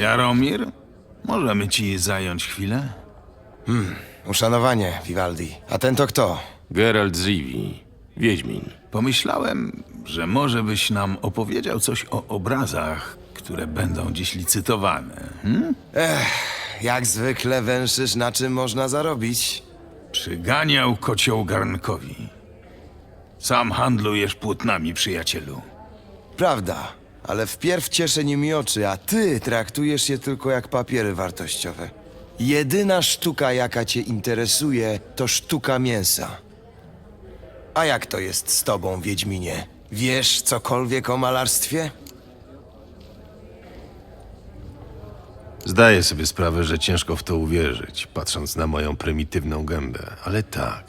Jaromir? Możemy ci zająć chwilę? Uszanowanie, Vivaldi. A ten to kto? Geralt z Rivii, Wiedźmin. Pomyślałem, że może byś nam opowiedział coś o obrazach, które będą dziś licytowane. Hm? Jak zwykle węszysz, na czym można zarobić. Przyganiał kocioł garnkowi. Sam handlujesz płótnami, przyjacielu. Prawda, ale wpierw cieszę nimi oczy, a ty traktujesz je tylko jak papiery wartościowe. Jedyna sztuka, jaka cię interesuje, to sztuka mięsa. A jak to jest z tobą, Wiedźminie? Wiesz cokolwiek o malarstwie? Zdaję sobie sprawę, że ciężko w to uwierzyć, patrząc na moją prymitywną gębę, ale tak,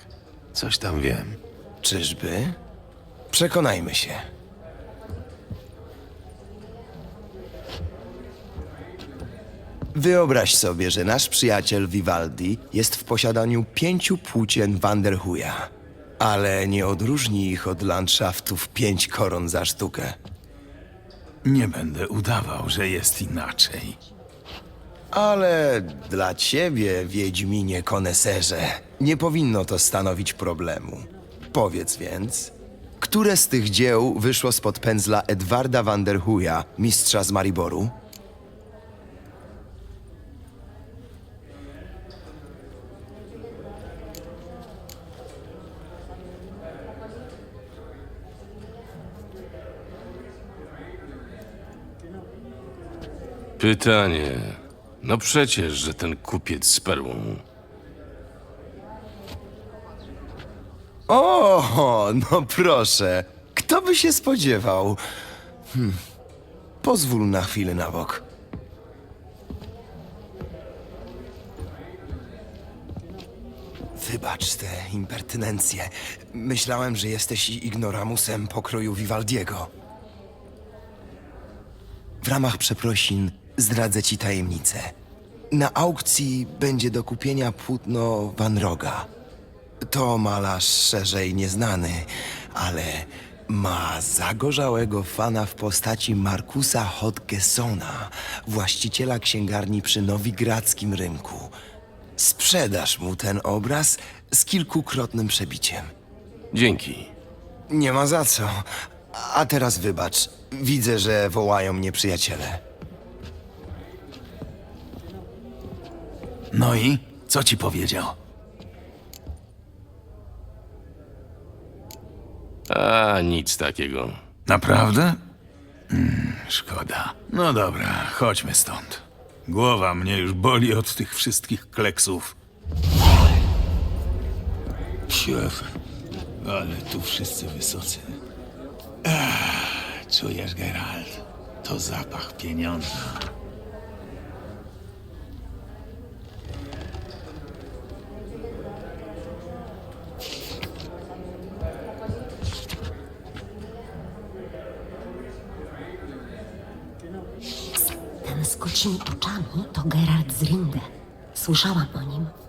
coś tam wiem. Czyżby? Przekonajmy się. Wyobraź sobie, że nasz przyjaciel Vivaldi jest w posiadaniu pięciu płócien Vanderhuja, ale nie odróżni ich od landschaftów pięć koron za sztukę. Nie będę udawał, że jest inaczej. Ale dla ciebie, Wiedźminie koneserze, nie powinno to stanowić problemu. Powiedz więc, które z tych dzieł wyszło spod pędzla Edwarda van der Huya, mistrza z Mariboru? Pytanie. No przecież, że ten kupiec z perłą. O, no proszę, kto by się spodziewał? Hm. Pozwól na chwilę na bok. Wybacz tę impertynencję. Myślałem, że jesteś ignoramusem pokroju Vivaldiego. W ramach przeprosin zdradzę ci tajemnicę. Na aukcji będzie do kupienia płótno Van Roga. To malarz szerzej nieznany, ale ma zagorzałego fana w postaci Markusa Hodgesona, właściciela księgarni przy nowigradzkim rynku. Sprzedasz mu ten obraz z kilkukrotnym przebiciem. Dzięki. Nie ma za co. A teraz wybacz. Widzę, że wołają mnie przyjaciele. No i co ci powiedział? A, nic takiego. Naprawdę? Mm, szkoda. No dobra, chodźmy stąd. Głowa mnie już boli od tych wszystkich kleksów. Sief, ale tu wszyscy wysocy. Ech, czujesz, Geralt? To zapach pieniądza. Kocimi oczami to Gerard z Rinde. Słyszałam o nim.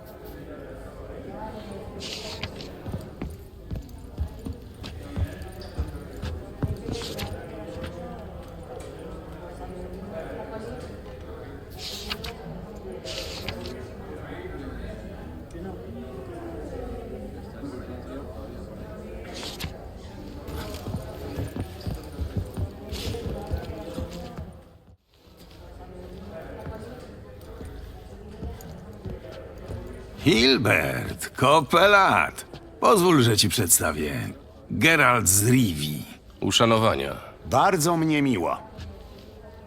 Hilbert, kopelat. Pozwól, że ci przedstawię. Geralt z Rivii. Uszanowania. Bardzo mnie miło.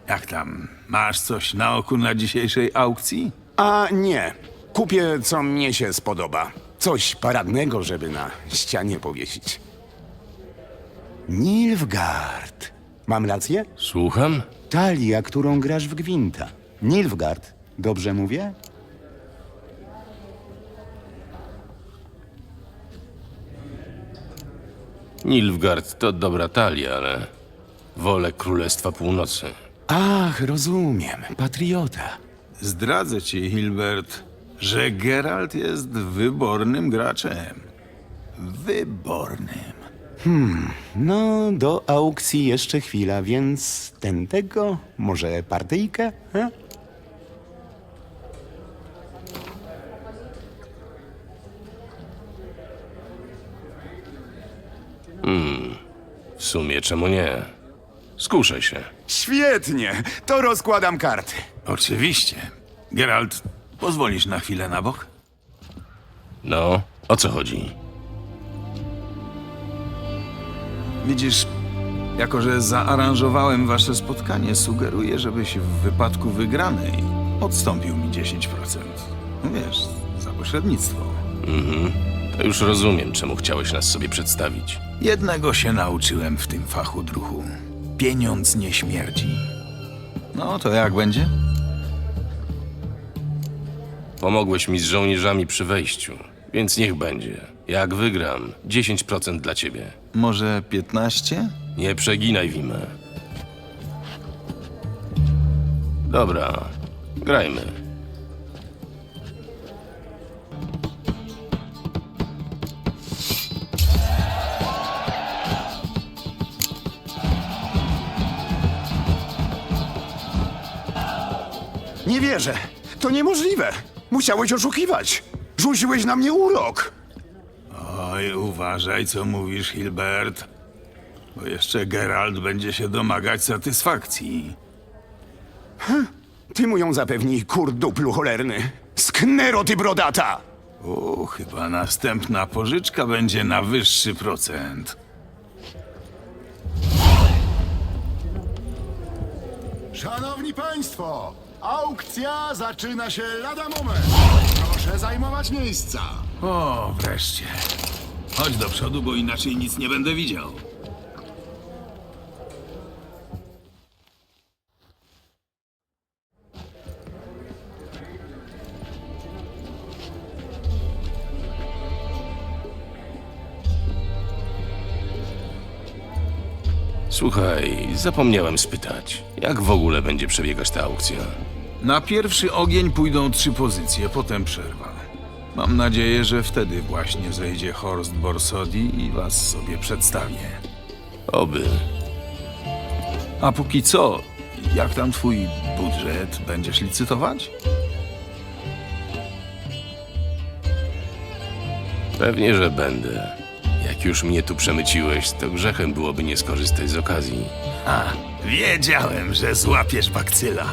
Jak tam? Masz coś na oku na dzisiejszej aukcji? A nie, kupię co mnie się spodoba. Coś paradnego, żeby na ścianie powiesić. Nilfgaard. Mam rację? Słucham? Talia, którą grasz w Gwinta. Nilfgaard. Dobrze mówię? Nilfgaard to dobra talia, ale wolę Królestwa Północy. Ach, rozumiem. Patriota. Zdradzę ci, Hilbert, że Geralt jest wybornym graczem. Wybornym. No, do aukcji jeszcze chwila, więc ten tego, może partyjkę? He? Sumie czemu nie? Skuszę się. Świetnie, to rozkładam karty. Oczywiście. Geralt, pozwolisz na chwilę na bok? No, o co chodzi? Widzisz, jako że zaaranżowałem wasze spotkanie, sugeruję, żebyś w wypadku wygranej odstąpił mi 10%. No wiesz, za pośrednictwo. To już rozumiem, czemu chciałeś nas sobie przedstawić. Jednego się nauczyłem w tym fachu, druhu. Pieniądz nie śmierdzi. No, to jak będzie? Pomogłeś mi z żołnierzami przy wejściu, więc niech będzie. Jak wygram, 10% dla ciebie. Może 15? Nie przeginaj, Wimę. Dobra, grajmy. Nie wierzę. To niemożliwe. Musiałeś oszukiwać. Rzuciłeś na mnie urok. Oj, uważaj, co mówisz, Hilbert. Bo jeszcze Geralt będzie się domagać satysfakcji. Ty mu ją zapewnij, kurduplu cholerny. Sknero, ty brodata! O, chyba następna pożyczka będzie na wyższy procent. Szanowni Państwo, aukcja zaczyna się lada moment. Proszę zajmować miejsca. O, wreszcie. Chodź do przodu, bo inaczej nic nie będę widział. Słuchaj, zapomniałem spytać, jak w ogóle będzie przebiegać ta aukcja? Na pierwszy ogień pójdą trzy pozycje, potem przerwa. Mam nadzieję, że wtedy właśnie zejdzie Horst Borsodi i was sobie przedstawię. Oby. A póki co, jak tam twój budżet? Będziesz licytować? Pewnie, że będę. Jak już mnie tu przemyciłeś, to grzechem byłoby nie skorzystać z okazji. A, wiedziałem, że złapiesz bakcyla.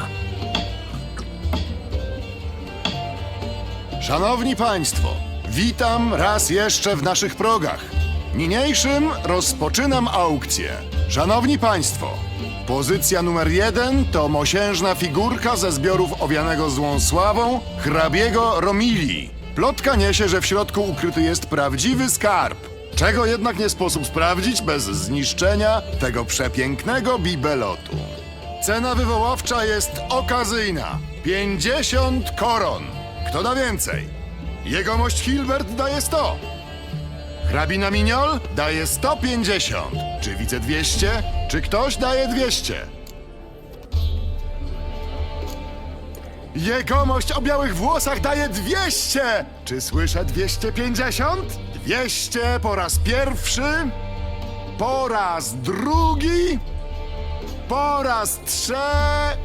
Szanowni Państwo, witam raz jeszcze w naszych progach. Niniejszym rozpoczynam aukcję. Szanowni Państwo, pozycja numer jeden to mosiężna figurka ze zbiorów owianego złą sławą hrabiego Romilii. Plotka niesie, że w środku ukryty jest prawdziwy skarb. Czego jednak nie sposób sprawdzić bez zniszczenia tego przepięknego bibelotu. Cena wywoławcza jest okazyjna. 50 koron. Kto da więcej? Jegomość Hilbert daje 100. Hrabina Miniol daje 150. Czy widzę 200? Czy ktoś daje 200? Jegomość o białych włosach daje 200! Czy słyszę 250? 200 po raz pierwszy, po raz drugi, po raz trze...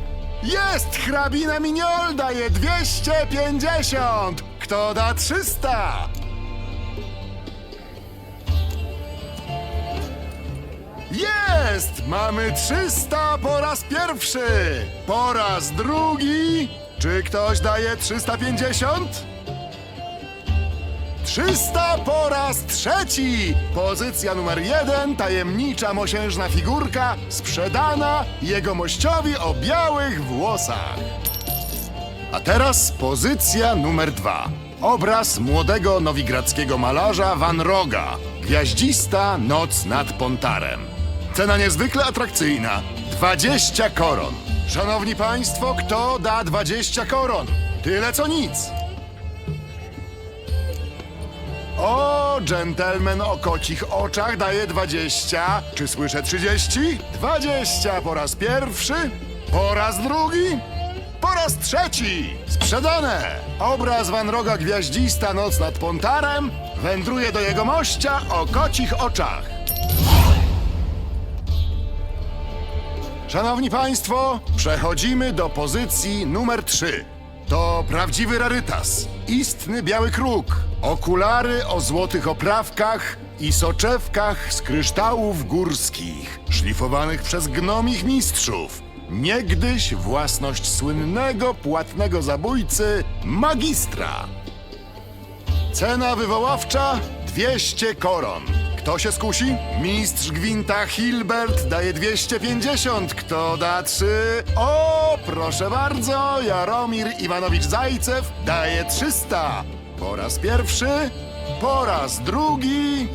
Jest! Hrabina Miniol daje 250! Kto da 300? Jest! Mamy 300 po raz pierwszy! Po raz drugi! Czy ktoś daje 350? 300 po raz trzeci! Pozycja numer jeden, tajemnicza mosiężna figurka, sprzedana jegomościowi o białych włosach. A teraz pozycja numer dwa. Obraz młodego nowigradzkiego malarza Van Roga. Gwiaździsta noc nad Pontarem. Cena niezwykle atrakcyjna. 20 koron. Szanowni Państwo, kto da 20 koron? Tyle co nic. O, dżentelmen o kocich oczach daje 20. Czy słyszę 30? 20 po raz pierwszy, po raz drugi, po raz trzeci. Sprzedane! Obraz Van Roga Gwiaździsta Noc nad Pontarem wędruje do jego mościa o kocich oczach. Szanowni Państwo, przechodzimy do pozycji numer 3. To prawdziwy rarytas. Istny biały kruk. Okulary o złotych oprawkach, i soczewkach z kryształów górskich, szlifowanych przez gnomich mistrzów. Niegdyś własność słynnego, płatnego zabójcy magistra. Cena wywoławcza 200 koron. Kto się skusi? Mistrz gwinta Hilbert daje 250. Kto da 3? O, proszę bardzo, Jaromir Iwanowicz Zajcew daje 300. Po raz pierwszy, po raz drugi.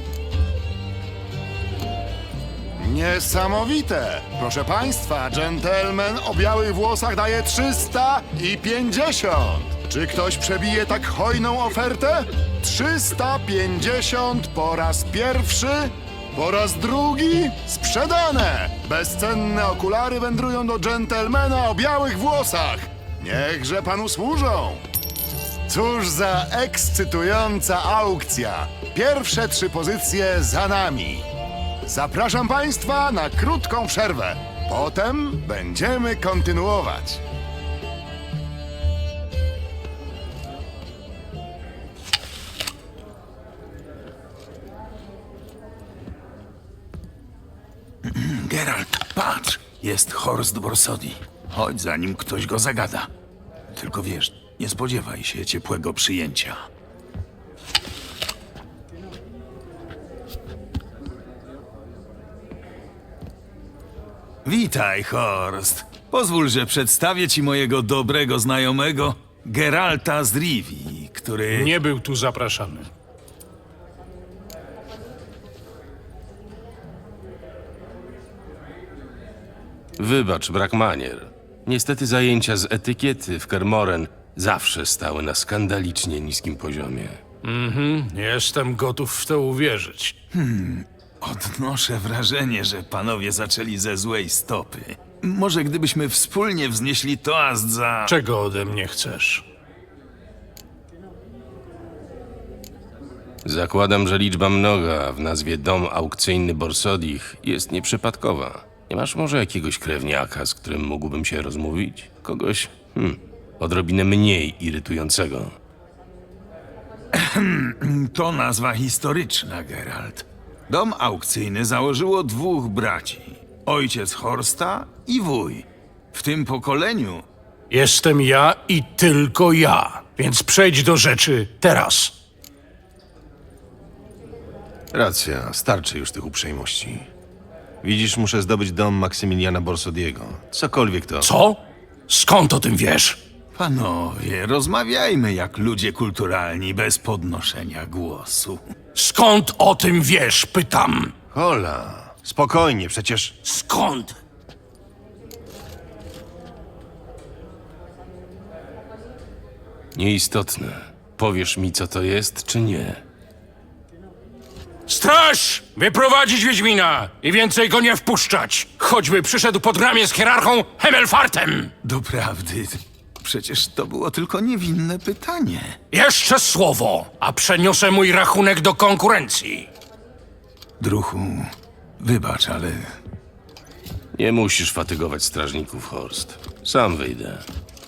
Niesamowite! Proszę Państwa, dżentelmen o białych włosach daje 350. Czy ktoś przebije tak hojną ofertę? 350 po raz pierwszy, po raz drugi sprzedane! Bezcenne okulary wędrują do dżentelmena o białych włosach. Niechże panu służą! Cóż za ekscytująca aukcja! Pierwsze trzy pozycje za nami. Zapraszam Państwa na krótką przerwę. Potem będziemy kontynuować. Jest Horst Borsodi. Chodź, zanim ktoś go zagada. Tylko wiesz, nie spodziewaj się ciepłego przyjęcia. Witaj, Horst. Pozwól, że przedstawię ci mojego dobrego znajomego, Geralta z Rivii, który... Nie był tu zapraszany. Wybacz, brak manier. Niestety zajęcia z etykiety w Kermoren zawsze stały na skandalicznie niskim poziomie. Jestem gotów w to uwierzyć. Odnoszę wrażenie, że panowie zaczęli ze złej stopy. Może gdybyśmy wspólnie wznieśli toast za... Czego ode mnie chcesz? Zakładam, że liczba mnoga w nazwie Dom Aukcyjny Borsodich jest nieprzypadkowa. Nie masz może jakiegoś krewniaka, z którym mógłbym się rozmówić? Kogoś, hmm, odrobinę mniej irytującego. To nazwa historyczna, Geralt. Dom aukcyjny założyło dwóch braci. Ojciec Horsta i wuj. W tym pokoleniu Jestem ja i tylko ja, więc przejdź do rzeczy teraz. Racja, starczy już tych uprzejmości. Widzisz, muszę zdobyć dom Maksymiliana Borsodiego. Cokolwiek to. Co? Skąd o tym wiesz? Panowie, rozmawiajmy jak ludzie kulturalni, bez podnoszenia głosu. Skąd o tym wiesz? Pytam. Hola, spokojnie, przecież Skąd? nieistotne. Powiesz mi, co to jest, czy nie? Straż! Wyprowadzić Wiedźmina i więcej go nie wpuszczać. Choćby przyszedł pod ramię z hierarchą Hemelfartem. Doprawdy, przecież to było tylko niewinne pytanie. Jeszcze słowo, a przeniosę mój rachunek do konkurencji. Druhu, wybacz, ale Nie musisz fatygować strażników, Horst. Sam wyjdę.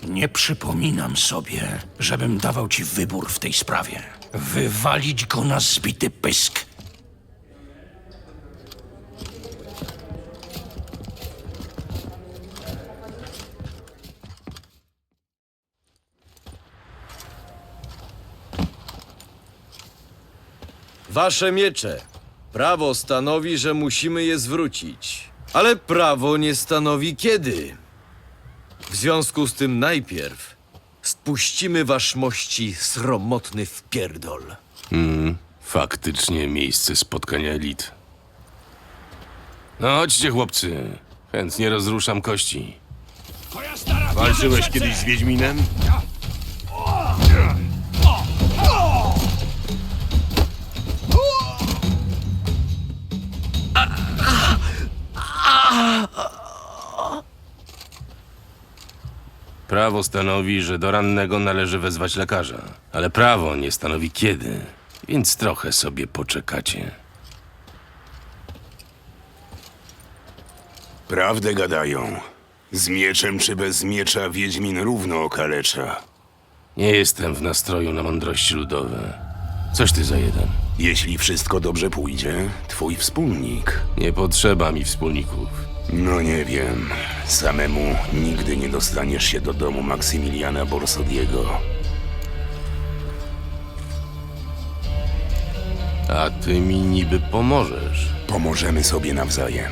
Nie przypominam sobie, żebym dawał ci wybór w tej sprawie. Wywalić go na zbity pysk. Wasze miecze. Prawo stanowi, że musimy je zwrócić. Ale prawo nie stanowi kiedy. W związku z tym najpierw spuścimy wasz mości sromotny wpierdol. Faktycznie miejsce spotkania elit. No chodźcie, chłopcy. Chętnie rozruszam kości. Walczyłeś kiedyś z Wiedźminem? Prawo stanowi, że do rannego należy wezwać lekarza, ale prawo nie stanowi kiedy, więc trochę sobie poczekacie. Prawdę gadają. Z mieczem czy bez miecza Wiedźmin równo okalecza. Nie jestem w nastroju na mądrości ludowe. Coś ty za jeden. Jeśli wszystko dobrze pójdzie, twój wspólnik. Nie potrzeba mi wspólników. No nie wiem. Samemu nigdy nie dostaniesz się do domu Maksymiliana Borsodiego. A ty mi niby pomożesz. Pomożemy sobie nawzajem.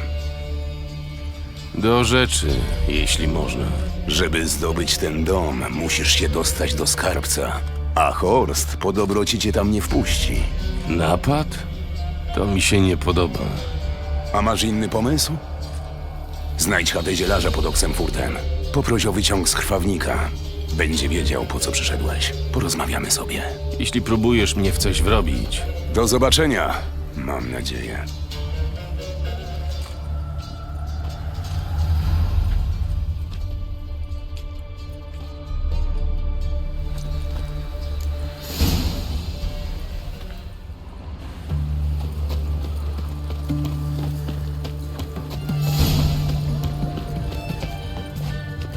Do rzeczy, jeśli można. Żeby zdobyć ten dom, musisz się dostać do skarbca. A Horst po dobroci cię tam nie wpuści. Napad? To mi się nie podoba. A masz inny pomysł? Znajdź chatę zielarza pod Oxenfurtem. Poproś o wyciąg z krwawnika. Będzie wiedział, po co przyszedłeś. Porozmawiamy sobie. Jeśli próbujesz mnie w coś wrobić, Do zobaczenia, mam nadzieję.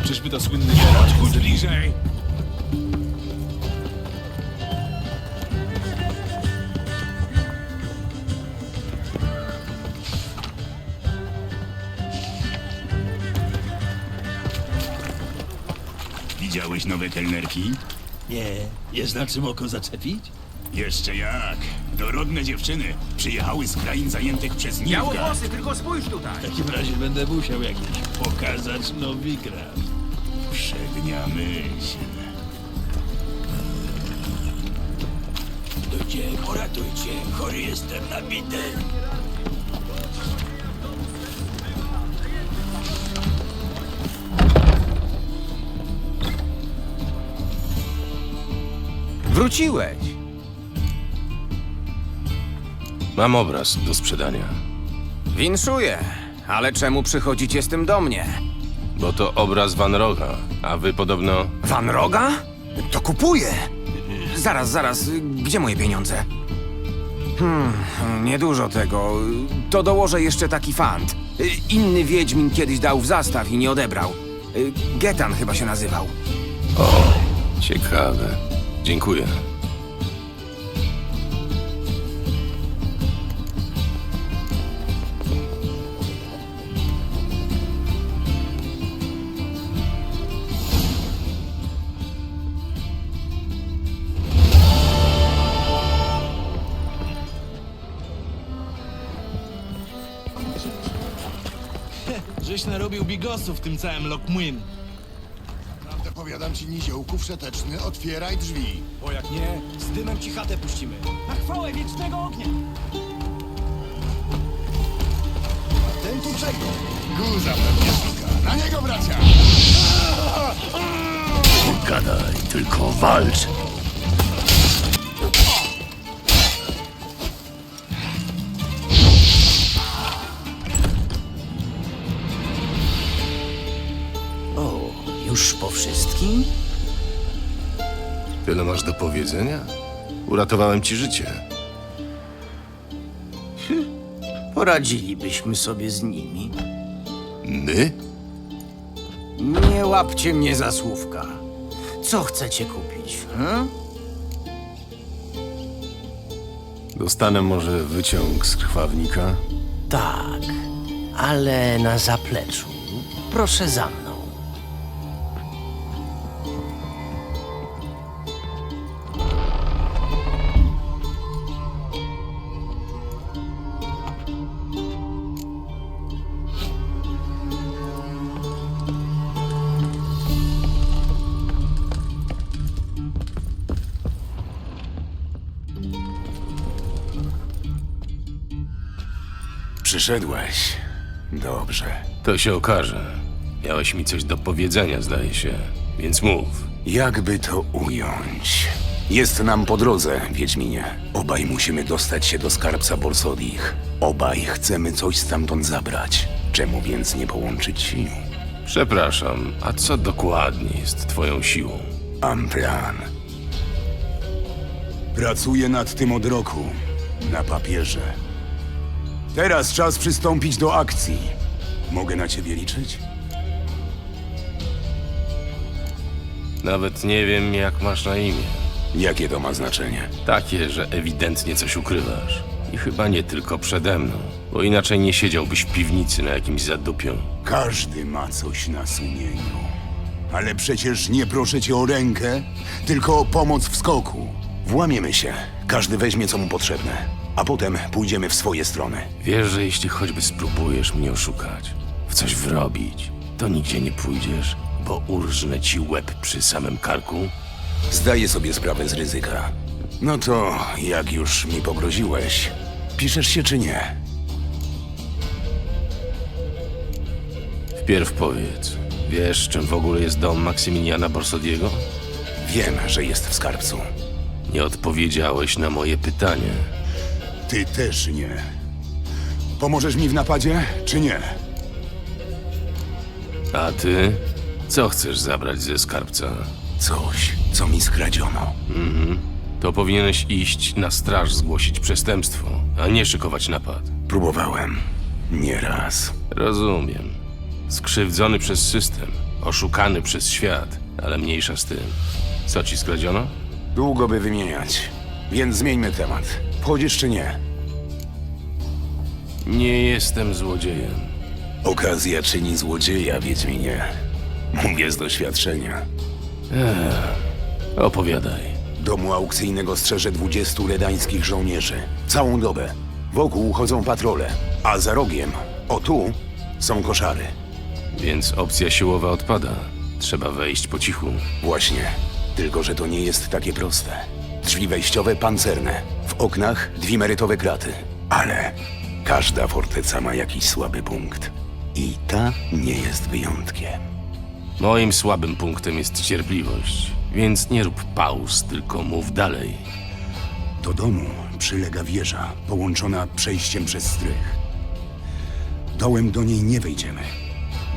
Czyżby to słynny Geralt? Chodź bliżej! Widziałeś nowe kelnerki? Nie, jest na czym oko zaczepić? Jeszcze jak. Dorodne dziewczyny przyjechały z krain zajętych przez Nilfgaard. W takim razie będę musiał jakiś pokazać nowigrad. Przednia myśl. Ludzie, poratujcie, chory jestem nabity. Wróciłeś! mam obraz do sprzedania. Winszuję, ale czemu przychodzicie z tym do mnie? Bo to obraz Van Roga, a wy podobno... Van Roga? To kupuję! Zaraz, zaraz, gdzie moje pieniądze? Hmm, niedużo tego. To dołożę jeszcze taki fant. Inny Wiedźmin kiedyś dał w zastaw i nie odebrał. Getan chyba się nazywał. Ciekawe. Dziękuję. Żeś narobił bigosów w tym całym Lokmwin. Prawdę powiadam ci, niziołku wszeteczny, otwieraj drzwi. Bo jak nie, z dymem ci chatę puścimy. Na chwałę wiecznego ognia! Ten tu czego? Guza pewnie szuka. Na niego bracia! Gadaj, tylko walcz. Wszystkim? Tyle masz do powiedzenia? Uratowałem ci życie. Poradzilibyśmy sobie z nimi. My? Nie łapcie mnie za słówka. Co chcecie kupić? Hmm? Dostanę może wyciąg z krwawnika? Tak, ale na zapleczu. Proszę za mną. Przyszedłeś. Dobrze. To się okaże. Miałeś mi coś do powiedzenia, zdaje się. Więc mów. Jakby to ująć? Jest nam po drodze, Wiedźminie. Obaj musimy dostać się do skarbca Borsodich. Obaj chcemy coś stamtąd zabrać. Czemu więc nie połączyć sił? Przepraszam, a co dokładnie jest twoją siłą? Mam plan. Pracuję nad tym od roku. Na papierze. Teraz czas przystąpić do akcji. Mogę na ciebie liczyć? Nawet nie wiem, jak masz na imię. Jakie to ma znaczenie? Takie, że ewidentnie coś ukrywasz. I chyba nie tylko przede mną, bo inaczej nie siedziałbyś w piwnicy na jakimś zadupiu. Każdy ma coś na sumieniu. Ale przecież nie proszę cię o rękę, tylko o pomoc w skoku. Włamiemy się. Każdy weźmie, co mu potrzebne. A potem pójdziemy w swoje strony. Wiesz, że jeśli choćby spróbujesz mnie oszukać, w coś wrobić, to nigdzie nie pójdziesz, bo urżnę ci łeb przy samym karku? Zdaję sobie sprawę z ryzyka. No to, jak już mi pogroziłeś, piszesz się czy nie? Wpierw powiedz, wiesz, czym w ogóle jest dom Maksymiliana Borsodiego? Wiem, że jest w skarbcu. Nie odpowiedziałeś na moje pytanie. Ty też nie. Pomożesz mi w napadzie, czy nie? A ty? Co chcesz zabrać ze skarbca? Coś, co mi skradziono. To powinieneś iść na straż zgłosić przestępstwo, a nie szykować napad. Próbowałem. Nieraz. Rozumiem. Skrzywdzony przez system, oszukany przez świat, ale mniejsza z tym. Co ci skradziono? Długo by wymieniać. Więc zmieńmy temat. Wchodzisz czy nie? Nie jestem złodziejem. Okazja czyni złodzieja, Wiedźminie. Mówię z doświadczenia. Opowiadaj. Domu aukcyjnego strzeże 20 redańskich żołnierzy. Całą dobę. Wokół chodzą patrole, a za rogiem, o tu, są koszary. Więc opcja siłowa odpada. Trzeba wejść po cichu. Właśnie. Tylko, że to nie jest takie proste. Drzwi wejściowe pancerne. W oknach dwimerytowe kraty. Ale każda forteca ma jakiś słaby punkt. I ta nie jest wyjątkiem. Moim słabym punktem jest cierpliwość, więc nie rób pauz, tylko mów dalej. Do domu przylega wieża, połączona przejściem przez strych. Dołem do niej nie wejdziemy,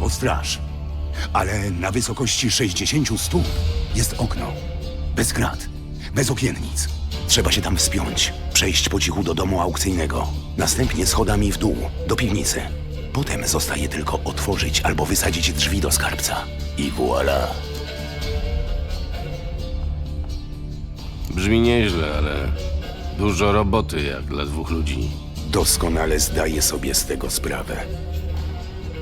bo straż. Ale na wysokości 60 stóp jest okno. Bez krat, bez okiennic. Trzeba się tam wspiąć, przejść po cichu do domu aukcyjnego, następnie schodami w dół, do piwnicy. Potem zostaje tylko otworzyć albo wysadzić drzwi do skarbca. I voilà. Brzmi nieźle, ale dużo roboty jak dla dwóch ludzi. Doskonale zdaję sobie z tego sprawę.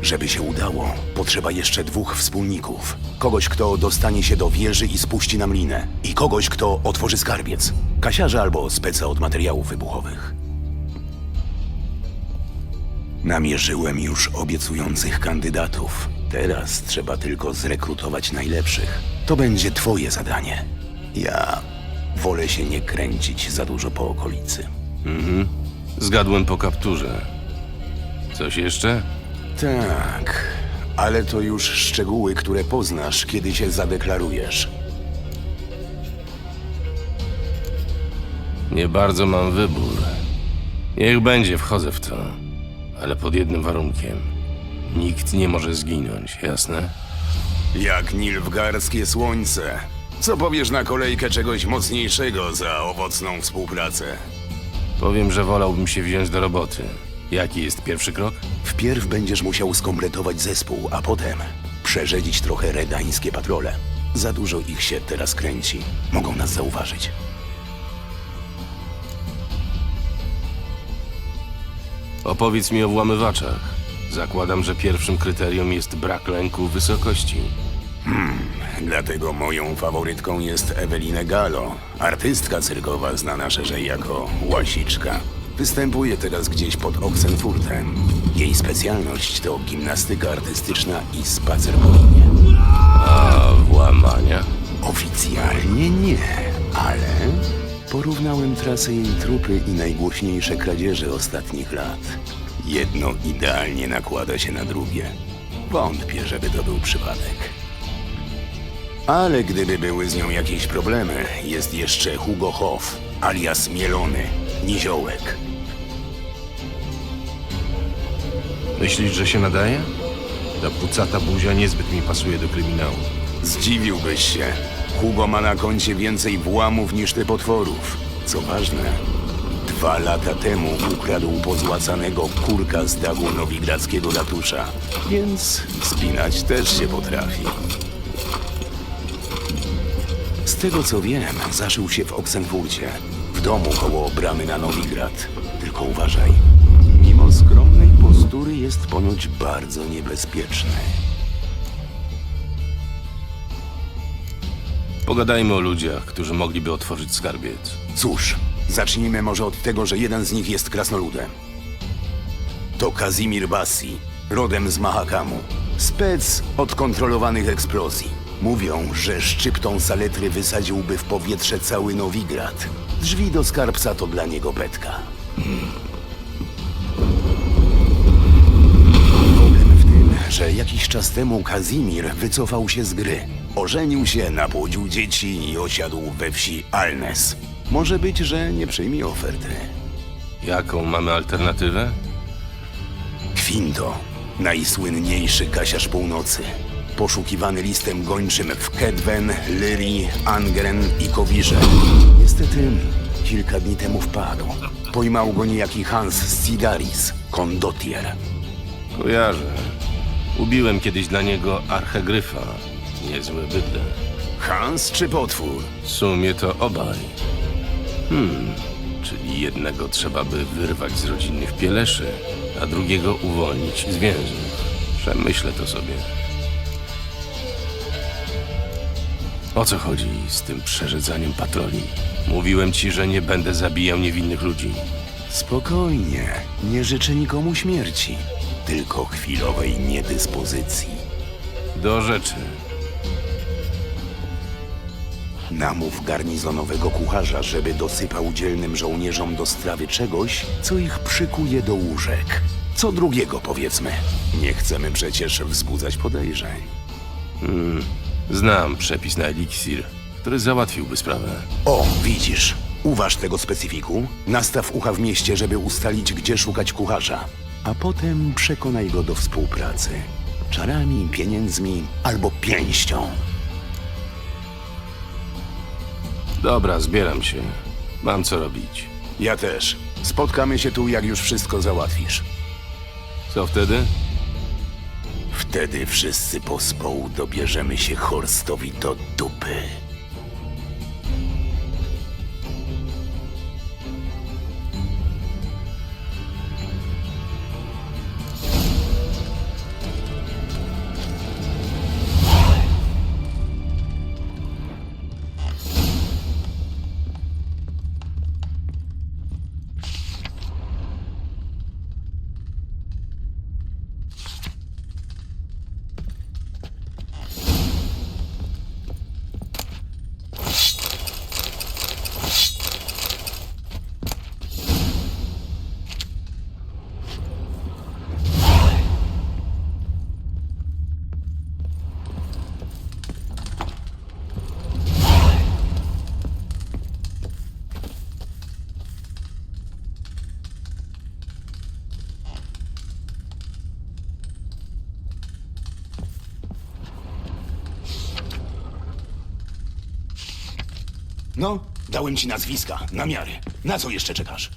Żeby się udało, potrzeba jeszcze dwóch wspólników. Kogoś, kto dostanie się do wieży i spuści nam linę. I kogoś, kto otworzy skarbiec. Kasiarza albo speca od materiałów wybuchowych. Namierzyłem już obiecujących kandydatów. Teraz trzeba tylko zrekrutować najlepszych. To będzie twoje zadanie. Ja wolę się nie kręcić za dużo po okolicy. Zgadłem po kapturze. Coś jeszcze? Tak, ale to już szczegóły, które poznasz, kiedy się zadeklarujesz. Nie bardzo mam wybór. Niech będzie, wchodzę w to. Ale pod jednym warunkiem. Nikt nie może zginąć, jasne? Jak nilfgarskie słońce. Co powiesz na kolejkę czegoś mocniejszego za owocną współpracę? Powiem, że wolałbym się wziąć do roboty. Jaki jest pierwszy krok? Wpierw będziesz musiał skompletować zespół, a potem przerzedzić trochę redańskie patrole. Za dużo ich się teraz kręci. Mogą nas zauważyć. Opowiedz mi o włamywaczach. Zakładam, że pierwszym kryterium jest brak lęku wysokości. Dlatego moją faworytką jest Ewelina Gallo, artystka cyrkowa znana szerzej jako Łasiczka. Występuje teraz gdzieś pod Oxenfurtem. Jej specjalność to gimnastyka artystyczna i spacer po linie. A włamania? Oficjalnie nie, ale porównałem trasę jej trupy i najgłośniejsze kradzieże ostatnich lat. Jedno idealnie nakłada się na drugie. Wątpię, żeby to był przypadek. Ale gdyby były z nią jakieś problemy, jest jeszcze Hugo Hoff, alias Mielony, Niziołek. Myślisz, że się nadaje? Ta pucata buzia niezbyt mi pasuje do kryminału. Zdziwiłbyś się. Hugo ma na koncie więcej włamów niż ty potworów. Co ważne, dwa lata temu ukradł pozłacanego kurka z dachu nowigradzkiego ratusza. Więc spinać też się potrafi. Z tego co wiem, zaszył się w Oksenfurcie, w domu koło bramy na Nowigrad. Tylko uważaj. Mimo skromnej postury jest ponoć bardzo niebezpieczny. Pogadajmy o ludziach, którzy mogliby otworzyć skarbiec. Cóż, zacznijmy może od tego, że jeden z nich jest krasnoludem. To Kazimir Bassi, rodem z Mahakamu. Spec od kontrolowanych eksplozji. Mówią, że szczyptą saletry wysadziłby w powietrze cały Nowigrad. Drzwi do skarbca to dla niego betka. Problem że jakiś czas temu Kazimir wycofał się z gry. Ożenił się, napłodził dzieci i osiadł we wsi Alnes. Może być, że nie przyjmie oferty. Jaką mamy alternatywę? Kwinto, najsłynniejszy kasiarz północy. Poszukiwany listem gończym w Kedwen, Lyrii, Angren i Kowirze. Niestety, kilka dni temu wpadł. Pojmał go niejaki Hans Sidaris, kondotier. Kojarzę. Ubiłem kiedyś dla niego archegryfa. Niezłe bydle. Hans czy potwór? W sumie to obaj. Hmm, czyli jednego trzeba by wyrwać z rodzinnych pieleszy, a drugiego uwolnić z więzów. Przemyślę to sobie. O co chodzi z tym przerzedzaniem patroli? Mówiłem ci, że nie będę zabijał niewinnych ludzi. Spokojnie, nie życzę nikomu śmierci, tylko chwilowej niedyspozycji. Do rzeczy. Namów garnizonowego kucharza, żeby dosypał dzielnym żołnierzom do strawy czegoś, co ich przykuje do łóżek. Co drugiego, powiedzmy. Nie chcemy przecież wzbudzać podejrzeń. Znam przepis na eliksir, który załatwiłby sprawę. O, widzisz. Uważ tego specyfiku. Nastaw ucha w mieście, żeby ustalić, gdzie szukać kucharza. A potem przekonaj go do współpracy. Czarami, pieniędzmi albo pięścią. Dobra, zbieram się. Mam co robić. Ja też. Spotkamy się tu, jak już wszystko załatwisz. Co wtedy? Wtedy wszyscy pospołu dobierzemy się Horstowi do dupy. No, dałem ci nazwiska, namiary. Na co jeszcze czekasz?